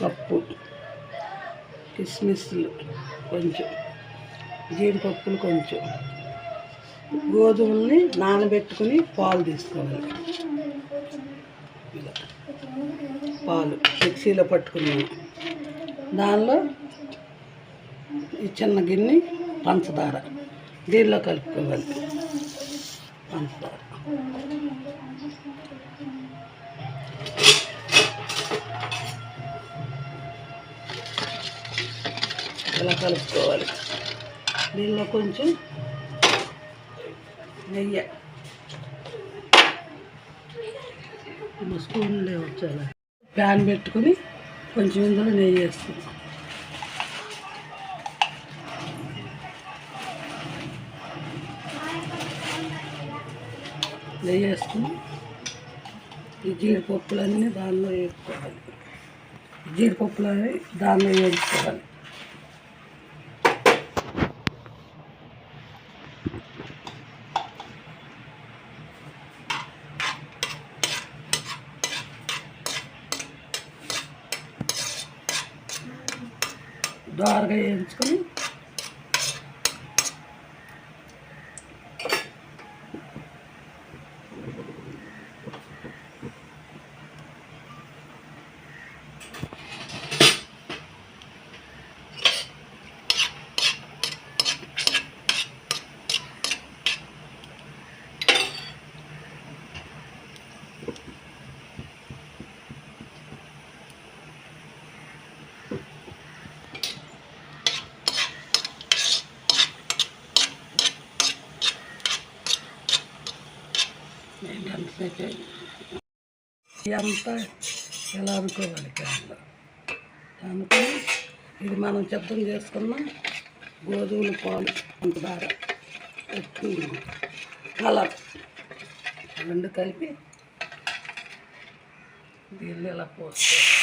Cup. కిస్మిస్లు కొంచెం జీడిపప్పులు కొంచెం. గోధుమల్ని నానబెట్టుకుని పాలు తీసుకోవాలి. ఇలా. పాలు మిక్సీలో పట్టుకున్నాను దానిలో ఈ చిన్న గిన్నె పంచదార. దీనిలో కలుపుకోవాలి. ఇలా కలుపుకోవాలి? దీనిలో కొంచెం నెయ్యి. స్పూన్ స్పూన్లు వచ్చాలి ప్యాన్ పెట్టుకుని కొంచెం ఇందులో నెయ్యి వేసుకుంటాం నెయ్యి వేసుకుని ఈ జీడిపప్పులన్నీ దానిలో వేసుకోవాలి. జీడిపప్పులన్నీ దానిలో వేసుకోవాలి. దోరగా వేయించుకొని ఎంతసేపు అంతా ఎలా అనుకోవాలి క్యాన్లో అనుకుని ఇది మనం సిద్ధం చేసుకున్న గోధుమల పాలు పంచదార ఉప్పు కలర్ రెండు కలిపి దీన్ని ఇలా పోసుకోవాలి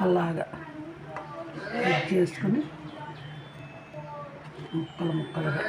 అలాగా. కట్ చేసుకుని ముక్కలు ముక్కలుగా.